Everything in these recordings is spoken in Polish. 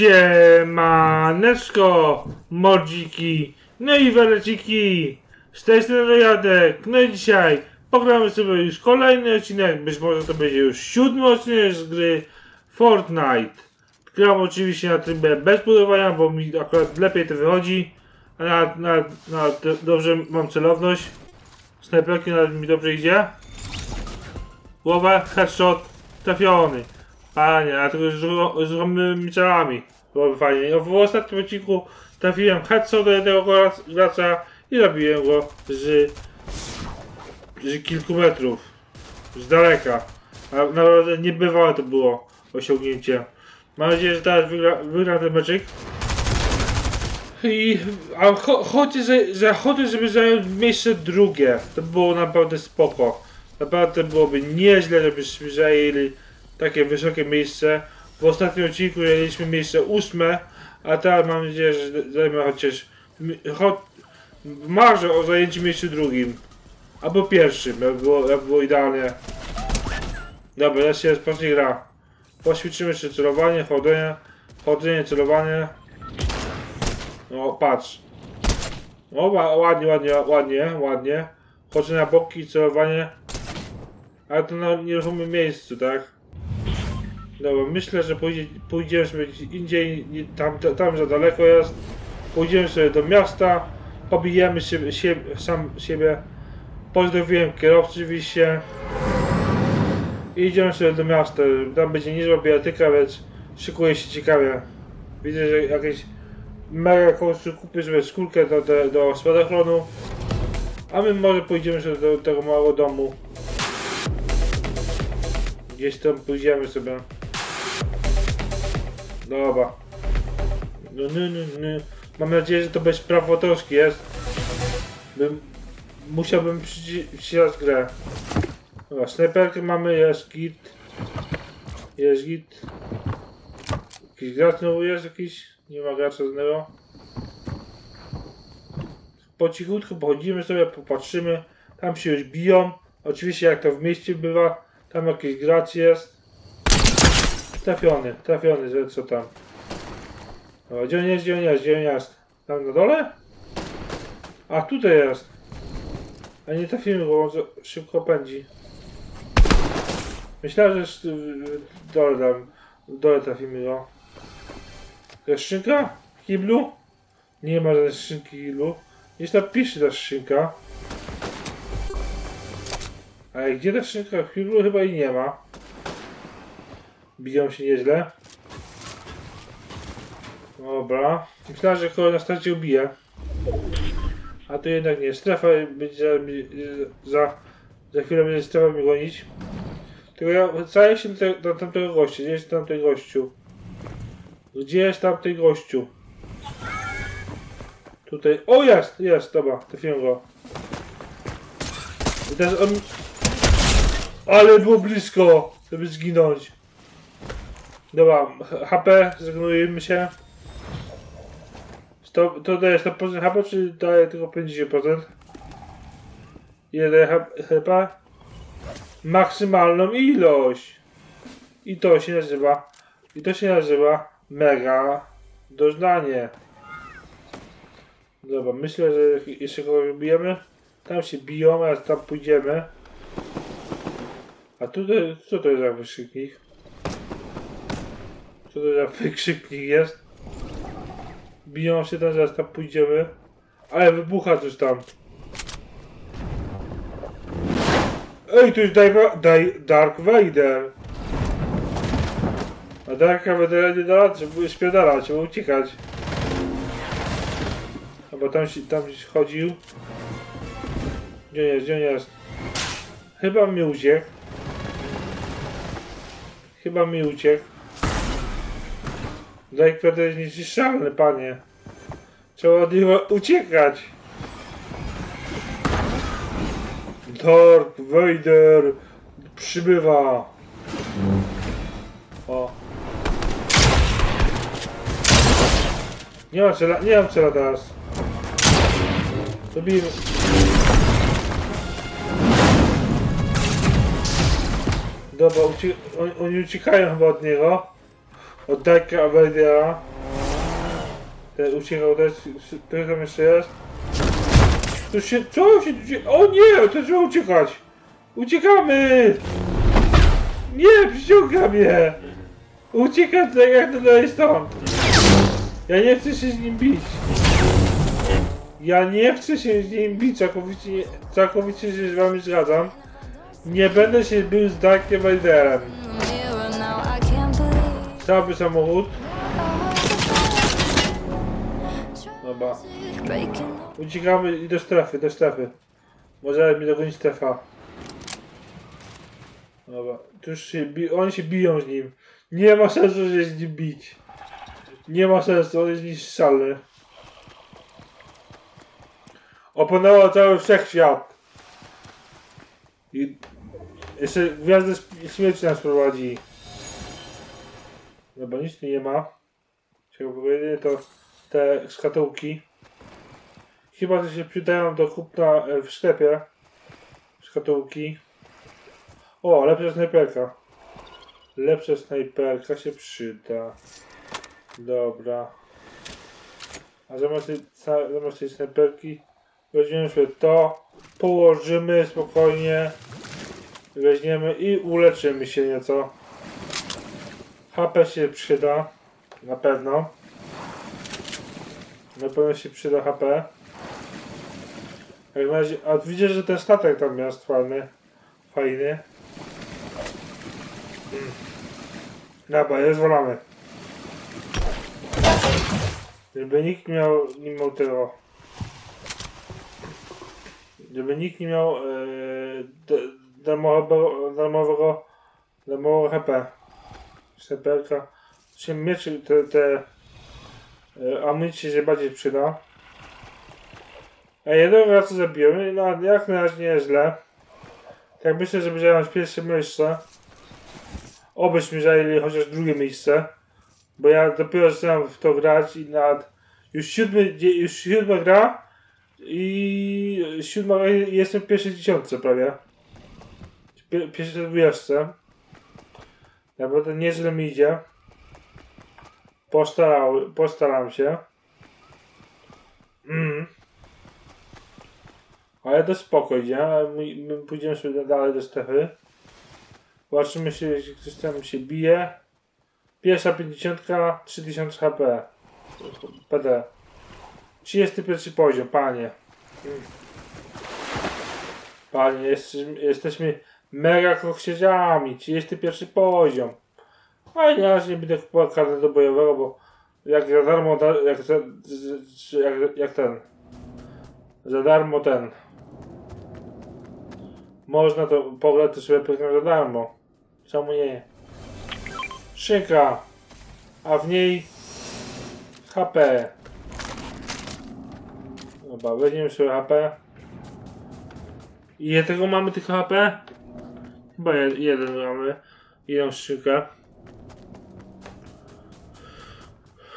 Siemaneczko, mordziki, no i weleciki, z tej strony Jadek, no i dzisiaj pogramy sobie już kolejny odcinek, być może to będzie już siódmy odcinek z gry Fortnite. Gram oczywiście na trybie bez budowania, bo mi akurat lepiej to wychodzi, a na, na, na, dobrze mam celowność, snajperki nawet mi dobrze idzie. Głowa, headshot, trafiony. Panie, a tylko z, dru- z drobnymi celami. Byłoby fajnie. No, w ostatnim odcinku trafiłem headshot do jednego gra- gracza i zabiłem go z, z kilku metrów. Z daleka. A naprawdę niebywałe to było osiągnięcie. Mam nadzieję, że teraz wygra, wygra ten meczyk. I a cho, chodzi, że, że chodzi, żeby zająć miejsce drugie. To było naprawdę spoko. Naprawdę byłoby nieźle, żebyśmy zajęli takie wysokie miejsce. W ostatnim odcinku zajęliśmy miejsce ósme, a teraz mam nadzieję, że zajmę chociaż cho, marzę o zajęciu miejsca drugim. Albo pierwszym, jak było, jak było idealnie. Dobra, teraz się rozpocznie gra. Poćwiczymy jeszcze celowanie, chodzenie, chodzenie, celowanie. No patrz. O, ła- ładnie, ładnie, ładnie, ładnie. Chodzę na boki, celowanie. Ale to na nieruchomym miejscu, tak? Dobra, myślę, że pójdzie, pójdziemy sobie indziej, tam, tam za daleko jest. Pójdziemy sobie do miasta, pobijemy siebie, siebie, sam siebie. Pozdrowiłem kierowcę oczywiście. I idziemy sobie do miasta. Tam będzie niezła bijatyka, więc szykuje się ciekawie. Widzę, że jakieś mega kościół kupię sobie skórkę do, do, do spadochronu. A my może pójdziemy sobie do tego małego domu. Gdzieś tam pójdziemy sobie. Dobra. No, no, no, no. Mam nadzieję, że to bez praw autorskich jest. Bym, musiałbym przyci- przyciąć grę. Dobra, snajperkę mamy, jest git. Jest git. Jakiś gracz znowu jest jakiś? Nie ma gracza żadnego. Po cichutku pochodzimy sobie, popatrzymy. Tam się już biją. Oczywiście jak to w mieście bywa, tam jakiś gracz jest. Trafiony, trafiony, że co tam. O, gdzie on jest, gdzie on jest, gdzie on jest? Tam na dole? A tutaj jest. A nie trafimy go, on szybko pędzi. Myślałem, że jest w dole tam, w dole trafimy go. Jakaś skrzynka? W kiblu? Nie ma żadnej skrzynki w kiblu. Jest tam pisze ta skrzynka. Ale gdzie ta skrzynka w kiblu? Chyba i nie ma. Biją się nieźle. Dobra. Myślałem, że koło nas starcie ubije. A to jednak nie. Strefa będzie za, za, chwilę będzie strefa mnie gonić. Tylko ja cały się do, do tamtego gościa. Gdzie jest tamten gościu? Gdzie jest tamten gościu? Tutaj. O jest! Jest, dobra, trafiłem go. I teraz on... Ale było blisko, żeby zginąć. Dobra, HP, zregenerujemy się. To, to daje 100% HP, czy daje tylko 50%? Ile daje HP? Maksymalną ilość. I to się nazywa, i to się nazywa mega doznanie. Dobra, myślę, że jeszcze kogoś bijemy. Tam się biją, a tam pójdziemy. A tutaj, co to jest za wykrzyknik? Co to za wykrzyknik jest? Biją się tam, zaraz tam pójdziemy. Ale wybucha coś tam. Ej, to jest Dark Vader. A Darka Vadera nie da żeby spierdalać, trzeba uciekać. No bo tam się, tam się chodził. Gdzie jest, gdzie jest? Chyba mi uciekł. Chyba mi uciekł. Vader jest niezniszczalny, panie. Trzeba od niego uciekać. Dark Vader przybywa. O. Nie mam cela, nie mam cela teraz. Dobijmy. Dobra, ucie on, oni uciekają chyba od niego. Od Darka Vadera. Ten uciekał też, który tam jeszcze jest? To się, co się tu dzieje? O nie, to trzeba uciekać! Uciekamy! Nie, przyciąga mnie! Uciekam tak jak dalej stąd! Ja nie chcę się z nim bić! Ja nie chcę się z nim bić, całkowicie, całkowicie się z wami zgadzam. Nie będę się bił z Darkiem Vaderem. Cały samochód. Dobra. Uciekamy i do strefy, do strefy. Może mi dogonić strefa. Dobra, tu już się bi- oni się biją z nim. Nie ma sensu się z nim bić. Nie ma sensu, on jest niszczalny. Opłynęło cały wszechświat. I jeszcze gwiazdę Śm- śmierci nas prowadzi. Dobra, nic tu nie ma. Powiedzieć, to te szkatułki. Chyba, że się przydają do kupna e, w sklepie. Szkatułki. O, lepsza snajperka. Lepsza snajperka się przyda. Dobra. A zamiast tej, zamiast tej snajperki weźmiemy sobie to, położymy spokojnie, weźmiemy i uleczymy się nieco. HP się przyda, na pewno. Na pewno się przyda HP. Jak razie, a widzę, że ten statek tam jest fajny. Fajny. Dobra, jest zwalamy. Żeby nikt miał, nie miał tego. Żeby nikt nie miał d- darmowego, darmowego, darmowego HP. Snajperka. Się mieczy te, te e, amunicje się bardziej przyda. A jednego razu zabiłem, no jak na razie nie jest źle. Tak myślę, że będziemy mieć pierwsze miejsce. Obyśmy zajęli chociaż drugie miejsce. Bo ja dopiero zaczynam w to grać i nad... Już siódmy, już siódma gra i siódma jestem w pierwszej dziesiątce prawie. Pie- Pierwszej dwudziestce. Naprawdę nieźle mi idzie. Postarał, postaram się. Mm. Ale to spokojnie, my, my pójdziemy sobie dalej do strefy. Zobaczymy się, jeśli ktoś tam się bije. Pierwsza 50, 3000 HP. PD. 31 poziom, panie. Mm. Panie, jesteśmy, jesteśmy mega koksiedziami. 31 poziom. A ja nie będę kupował karty do bojowego, bo jak za darmo, da- jak, za, jak, jak ten. Za darmo ten. Można to pograć to sobie pyknąć za darmo. Czemu nie? Szynka. A w niej HP. Dobra, weźmiemy sobie HP. Ile tego mamy tych HP? Chyba je- jeden mamy. Jedną.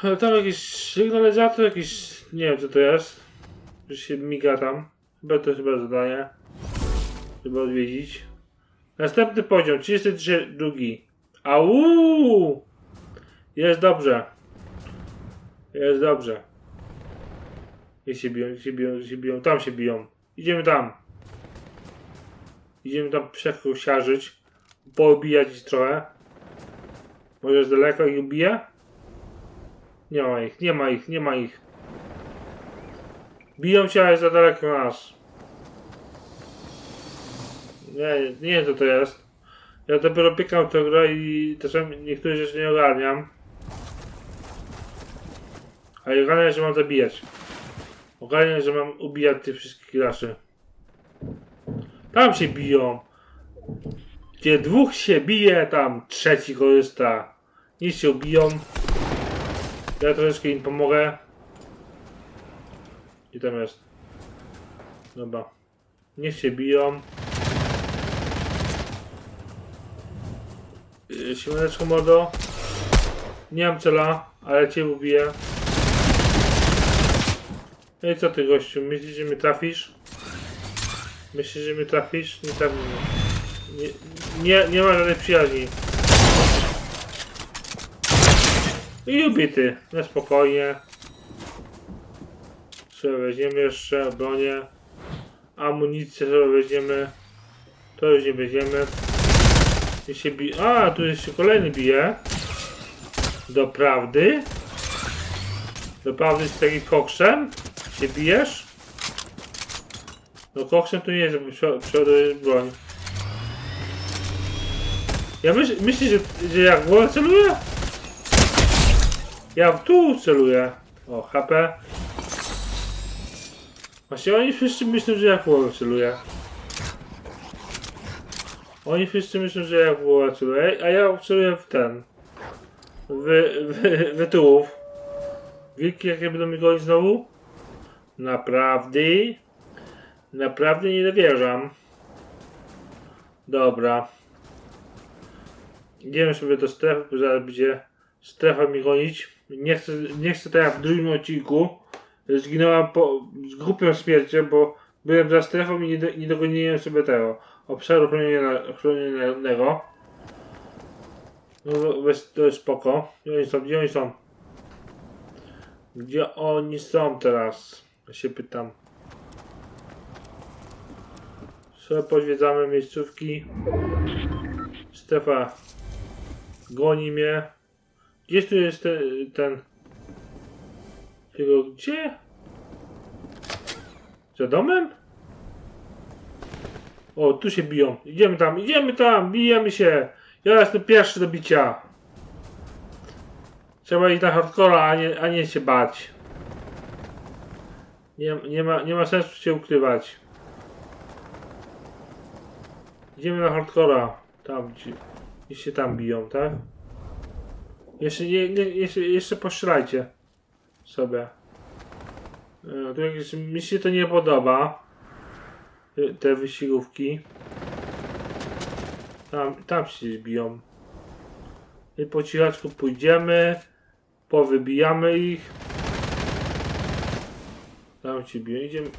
E, Tam jakiś sygnalizator, jakiś... Nie wiem co to jest. Że się miga tam. Chyba to chyba zadanie. Żeby odwiedzić. Następny poziom, 32. Au! Jest dobrze. Jest dobrze. Gdzie się biją, się biją, się biją. Tam się biją. Idziemy tam. Idziemy tam przekosiarzyć. Poobijać ich trochę. Może z daleko ich ubije? Nie ma ich, nie ma ich, nie ma ich. Biją się, ale za daleko nas. Nie, nie wiem co to jest. Ja dopiero piekam tę grę i czasami niektóre rzeczy nie ogarniam. Ale ogarniam, że mam zabijać. Ogarniam, że mam ubijać tych wszystkich graczy. Tam się biją. Gdzie dwóch się bije, tam trzeci korzysta. Nic się ubiją. Ja troszeczkę im pomogę. I tam jest. Dobra. Niech się biją. Yy, Siemaneczko mordo. Nie mam cela, ale cię ubiję. No i co ty gościu? Myślisz, że mnie trafisz? Myślisz, że mnie trafisz? Nie trafisz. Nie, nie, nie ma żadnej przyjaźni. I ubity. Na spokojnie. sobie weźmiemy jeszcze bronię. Amunicję sobie weźmiemy. To już nie weźmiemy. I się bi... A, tu jeszcze kolejny bije. Doprawdy? Doprawdy z takim koksem? Się bijesz? No koksem to nie żeby prze- przeładujesz broń. Ja myśl, myślę, że, że jak w głowę celuję? Ja w tu celuję. O, HP. Właśnie oni wszyscy myślą, że ja w głowę celuję. Oni wszyscy myślą, że ja w głowę celuję, a ja celuję w ten. W, w, w tyłów. Wilki jakie będą mi gonić znowu? Naprawdę? Naprawdę nie dowierzam. Dobra. Idziemy sobie do strefy, bo zaraz będzie strefa mi gonić. Nie chcę, nie chcę tak jak w drugim odcinku. Zginąłem po, z głupią śmiercią, bo byłem za strefą i nie, do, nie dogoniłem sobie tego obszaru chronienia- chronionego. No to jest spoko. Gdzie oni są? Gdzie oni są? Gdzie oni są teraz? Ja się pytam. Sobie pozwiedzamy miejscówki. Stefa goni mnie. Gdzieś tu jest ten... ten... Jego gdzie? Za domem? O, tu się biją. Idziemy tam, idziemy tam, bijemy się. Ja jestem pierwszy do bicia. Trzeba iść na hardcora, a nie, a nie się bać. Nie, nie, ma, nie ma sensu się ukrywać. Idziemy na hardcora. Tam, gdzie, gdzie się tam biją, tak? Jeszcze, nie, nie, jeszcze, jeszcze postrzelajcie sobie. E, Tu jakieś, mi się to nie podoba. E, Te wyścigówki. Tam, tam się biją. I po cichaczu pójdziemy. Powybijamy ich. Tam się biją. Idziemy.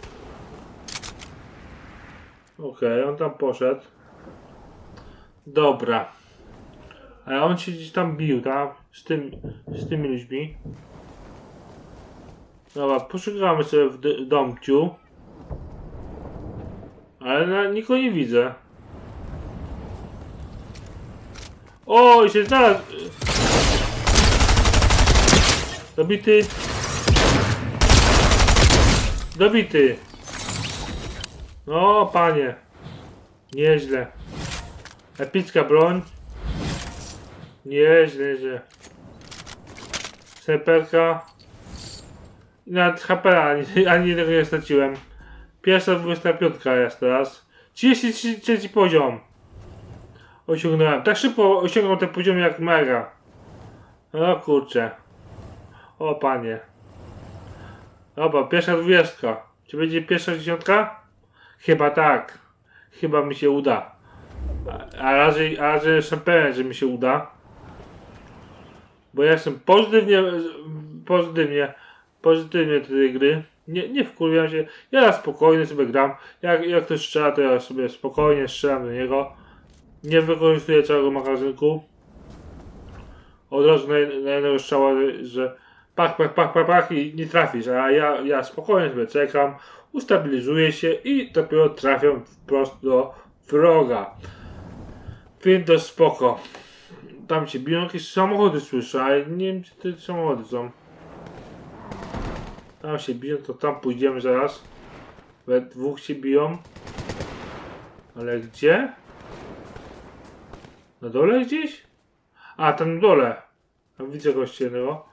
Okej, on tam poszedł. Dobra. A on się gdzieś tam bił, tak? Z, tym, z tymi ludźmi. Dobra, poszukamy sobie w domciu. Ale na, nikogo nie widzę. O, się znalazł. Dobity. Dobity. No, panie. Nieźle. Epicka broń. Nieźle, nieźle. Snajperka. I Nawet HP ani, ani jednego nie straciłem. Pierwsza 25 jest teraz. 33 poziom. Osiągnąłem. Tak szybko osiągnął ten poziom jak mega. O kurczę. O panie. Dobra, pierwsza dwudziestka. Czy będzie pierwsza dziesiątka? Chyba tak. Chyba mi się uda. A, raczej, a raczej pewien, że mi się uda. Bo ja jestem pozytywnie, pozytywnie, pozytywnie do tej gry. Nie, nie wkurwiam się. Ja spokojnie sobie gram. Jak, jak ktoś strzela, to ja sobie spokojnie strzelam do niego. Nie wykorzystuję całego magazynku. Od razu na, na jednego strzała, że pach, pach, pach, pach, pach i nie trafisz. A ja, ja spokojnie sobie czekam, ustabilizuję się i dopiero trafiam wprost do wroga. Więc to spoko. Tam się biją jakieś samochody słyszę, ale nie wiem gdzie te samochody są. Tam się biją, to tam pójdziemy zaraz. We dwóch się biją. Ale gdzie? Na dole gdzieś? A, tam na dole. Tam widzę gościa jednego.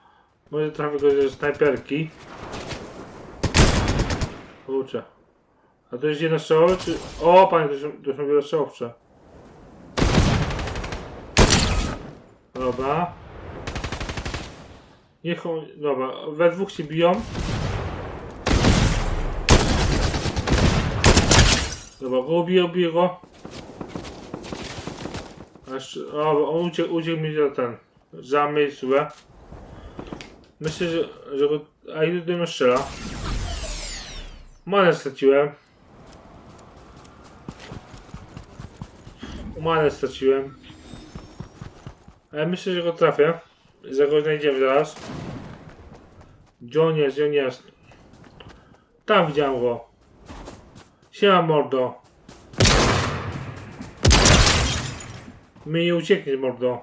Może trafię go ze snajperki. Kurczę. A to jest jedna strzałowe, czy... O, panie, to są, to są wielostrzałowcze. Dobra. Niech on... Dobra, we dwóch się biją. Dobra, go ubiję, ubiję go. Aż, o, on uciekł, uciekł mi za ten. Za miejscówę. Myślę, że, że go... A ile do mnie strzela? Manę straciłem. Manę straciłem. Ale myślę, że go trafię. Że go znajdziemy zaraz. Gdzie on jest? Gdzie on jest? Tam widziałem go. Siema mordo. My nie ucieknie mordo.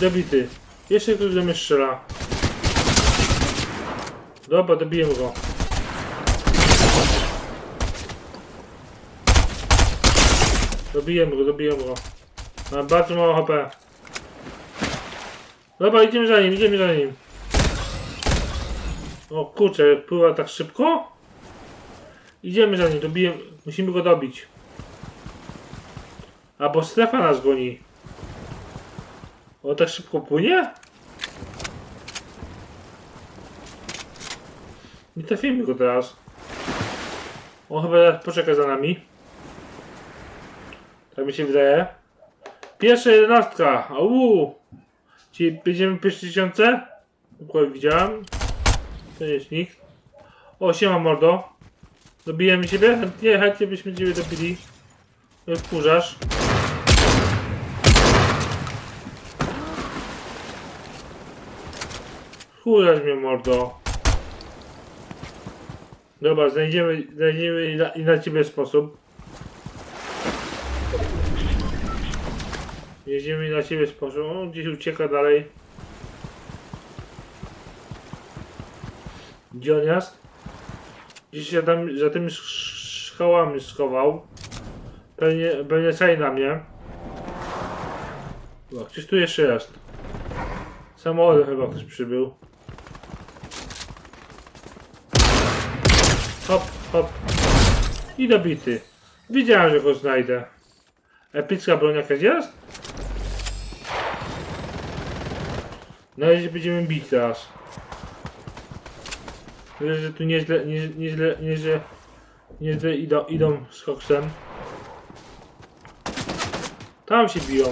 Dobity. Jeszcze ktoś do mnie strzela. Dobra, dobiję go. Dobijemy go, dobijemy go. Mam bardzo mało HP. Dobra, idziemy za nim, idziemy za nim. O kurczę, pływa tak szybko? Idziemy za nim. Musimy go dobić. Albo strefa nas goni. O, tak szybko płynie? Nie trafimy go teraz. On chyba poczeka za nami. Tak mi się wydaje. Pierwsza jedenastka. Au! Czyli będziemy pierwsze tysiące? Dokładnie widziałem. To jest nikt. O, siema mordo. Dobijemy siebie? Chętnie, chętnie byśmy ciebie dobili. Wkurzasz. Wkurzasz mnie mordo. Dobra, znajdziemy, znajdziemy i na, i na ciebie sposób. Jedziemy na ciebie sposób. O, gdzieś ucieka dalej. Gdzie on jest? Gdzieś się tam za tymi sz- skałami schował. Pewnie, pewnie czai na mnie. O, ktoś tu jeszcze jest. Samochodem chyba ktoś przybył. Hop, hop. I dobity. Wiedziałem, że go znajdę. Epicka broń jakaś jest? Na razie będziemy bić teraz. Myślę, że tu nieźle, nie, nieźle, nieźle, nieźle idą, idą z koksem. Tam się biją.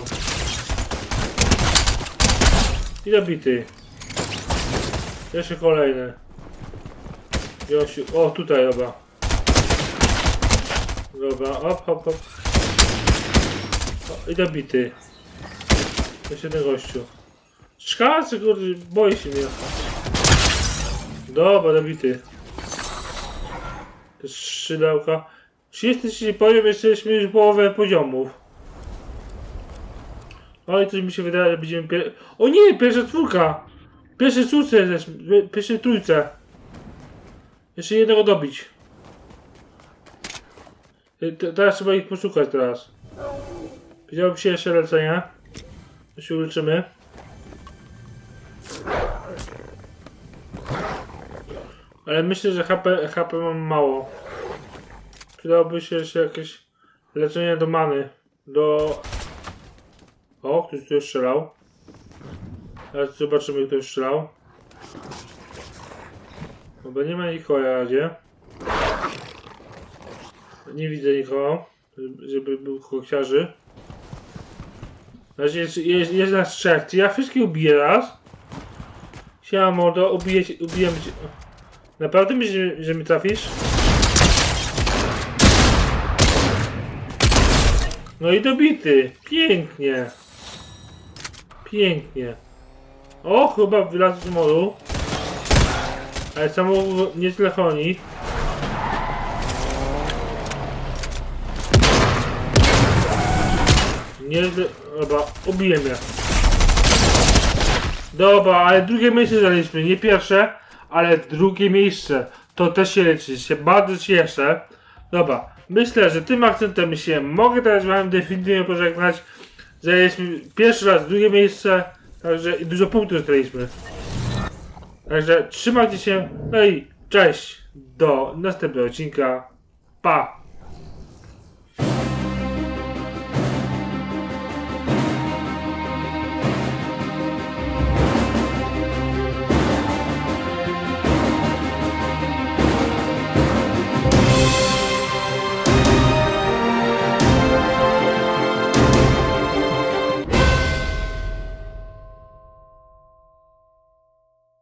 I dobity. Jeszcze kolejny. Josiu, o tutaj dobra. Dobra, hop, hop, hop. O, I dobity. Jeszcze jeden gościu. Szkacy, kurde, boi się mnie. Dobra, dobity. Szydełka. 33 poziom, jesteśmy już połowę poziomów. Oj, coś mi się wydaje, że będziemy pier... O nie, pierwsza czwórka! Pierwsze czwórce jesteśmy, pierwsze trójce. Jeszcze jednego dobić. Y, te- Teraz trzeba ich poszukać teraz. Widziałoby się jeszcze lecenie. To się uleczymy. Ale myślę, że HP, HP mam mało. Przydałoby się jeszcze jakieś leczenie do many. Do... O, ktoś tu strzelał. Zobaczymy, kto strzelał. Chyba nie ma nikogo na razie. Nie widzę nikogo, żeby był kokciarzy. Na razie jest, jest, jest nas trzech. Czy ja wszystkich ubiję raz? Siema mordo, ubiję cię. Naprawdę myślisz, że, mi trafisz? No i dobity. Pięknie. Pięknie. O, chyba wylazł z moru. Ale samochód nieźle chroni. Nieźle... Dobra, ubiję mnie. Dobra, ale drugie miejsce zajęliśmy. Nie pierwsze, ale drugie miejsce. To też się liczy. Się bardzo cieszę. Dobra, myślę, że tym akcentem się mogę teraz wam definitywnie pożegnać. Zajęliśmy pierwszy raz drugie miejsce. Także i dużo punktów zdobyliśmy. Także trzymajcie się. No i cześć. Do następnego odcinka. Pa!